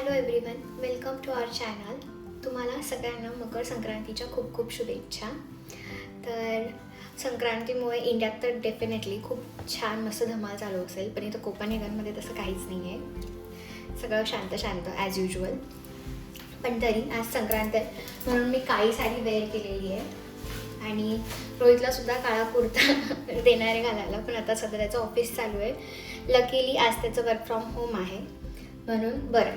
Hello everyone welcome to our channel तुम्हाला सगळ्यांना मकर संक्रांतीच्या खूप खूप शुभेच्छा. तर संक्रांतीमुळे इंडियात तर डेफिनेटली खूप छान मस्त धमाल चालू असेल पण इथं कोपानेगनमध्ये तसं काहीच नाही आहे सगळं शांत शांत ॲज युजल पण तरी आज संक्रांत म्हणून मी काळी साडी वेअर केलेली आहे. आणि रोहितला सुद्धा काळा कुर्ता देणार आहे घालायला पण आता सध्या त्याचं ऑफिस चालू आहे. लकीली आज त्याचं वर्क फ्रॉम होम आहे. म्हणून बरं.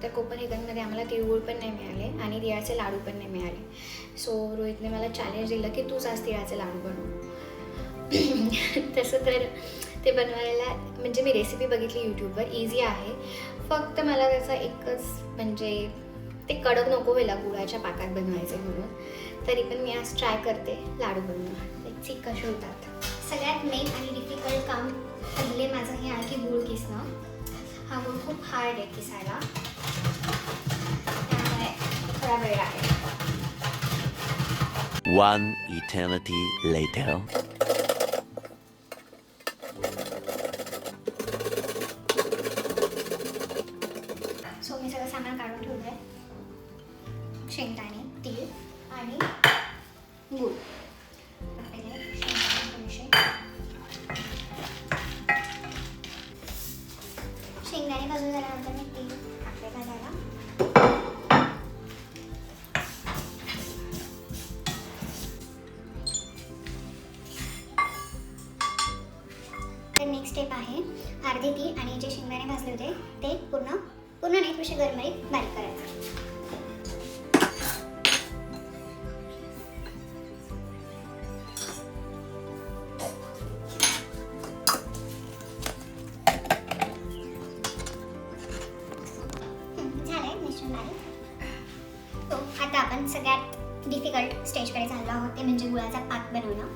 त्या कोपनहेगनमध्ये आम्हाला तिळगुळ पण नाही मिळाले आणि तिळाचे लाडू पण नाही मिळाले. सो रोहितने मला चॅलेंज दिलं की तूच आज तिळाचे लाडू बनव. तसं तर ते बनवायला म्हणजे मी रेसिपी बघितली यूट्यूबवर इझी आहे. फक्त मला त्याचा एकच म्हणजे ते कडक नको व्हायला गुळाच्या पाकात बनवायचे म्हणून. तरी पण मी आज ट्राय करते लाडू बनवून. सी कसे होतात. सगळ्यात मेन आणि डिफिकल्ट काम पहिले माझं हे आहे की गुळ किसणं. हा गुळ खूप हार्ड आहे किसायला. त्यामुळे थोडा वेळ आहे One eternity later. सो मी सगळं सामान काढून ठेवलं आहे शेंगदाणे तीळ आणि गूळ अर्धे आणि जे शेंगदाणे भाजले होते ते पूर्ण पूर्ण नाही थोडेसे गरमरीत बारीक करायचं. तो हो, आता आपण सगळ्यात डिफिकल्ट स्टेजकडे चाललो आहोत ते म्हणजे गुळाचा पाक बनवणं.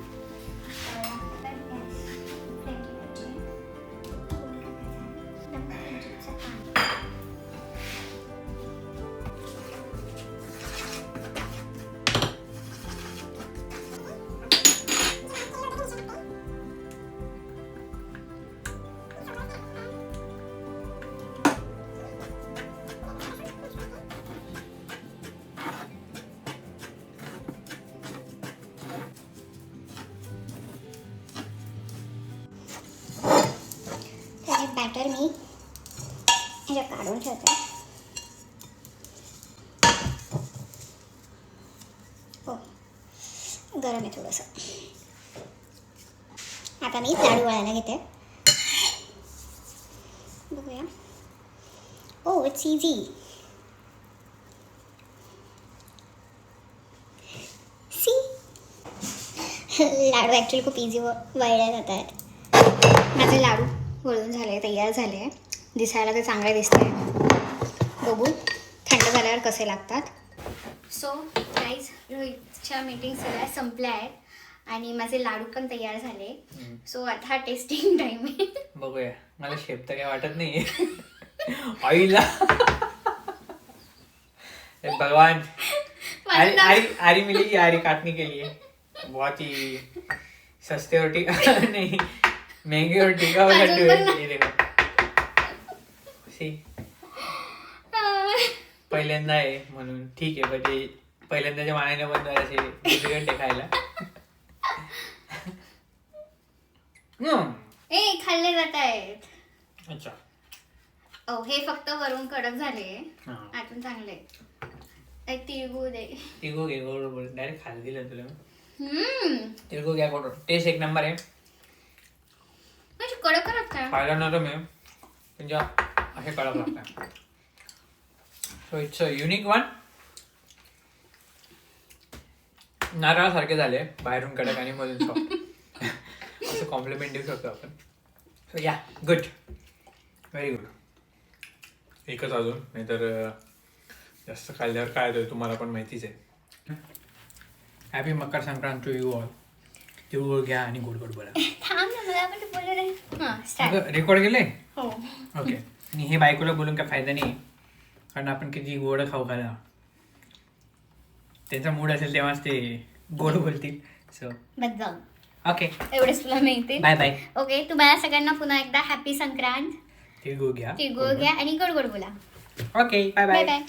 बॅटर मी. ह्याच्यात काढून ठेवते. हो. गरम आहे थोडंसं. आता मी लाडू वळायला घेते. बघूया. ओ it's easy see laddu actually खूप इझी वळल्या जात आहेत माझे लाडू. वळून झाले तयार झाले. दिसायला ते चांगले दिसते. बघू थंड झाल्यावर कसे लागतात. सो गाईज रोहितच्या मीटिंग सगळ्या संपल्या आहेत आणि माझे लाडू पण तयार झाले. सो आता टेस्टिंग टाईम आहे. बघूया. मला शेप तर काही वाटत नाही आईला. हे भगवान. आरी आरी आरी मिली की आरी काटने के लिए बहुत ही सस्ते और टिका नहीं. देखो। सी पहिल्यांदा आहे म्हणून. ठीक आहे पण ते पहिल्यांदाच्या मानाने जरासे डिफिकल्ट आहे खायला. ए खाल्ले जात आहेत. अच्छा. ओ हे फक्त वरून कडक झाले. हा. आतून चांगले एक तिळगुळ दे. तिळगुळ घे बोल डायरेक्ट दिलं तुला तिळगुळ घ्या टेस्ट एक नंबर आहे. म्हणजे कडक लागतात पाहिला नरम आहे. म्हणजे असे कडक लागतात so it's a unique one नारळासारखे झाले बाहेरून कडक आणि मधून सॉफ्ट असं कॉम्प्लिमेंट देऊ शकतो आपण. सो या गुड व्हेरी गुड एकच अजून नाहीतर तर जास्त खाल्ल्यावर काय होतं तुम्हाला पण माहितीच आहे. Happy Makar Sankranti to you all तिळगुळ घ्या आणि गोड गोड बोला. थांब ना मला पण बोलू रे हां स्टार्ट रेकॉर्ड हो. ओके आणि हे बायकोला बोलून काय फायदा नाही कारण आपण किती गोड खाऊ खाला त्यांचा मूड असेल तेव्हाच ते गोड बोलतील. सो ओके एवढेच तुला मिळतील बाय बाय ओके तुम्हाला सगळ्यांना पुन्हा एकदा हॅपी संक्रांत. तिळगुळ घ्या. तिळगुळ घ्या आणि गोड गोड बोला. Okay bye bye bye bye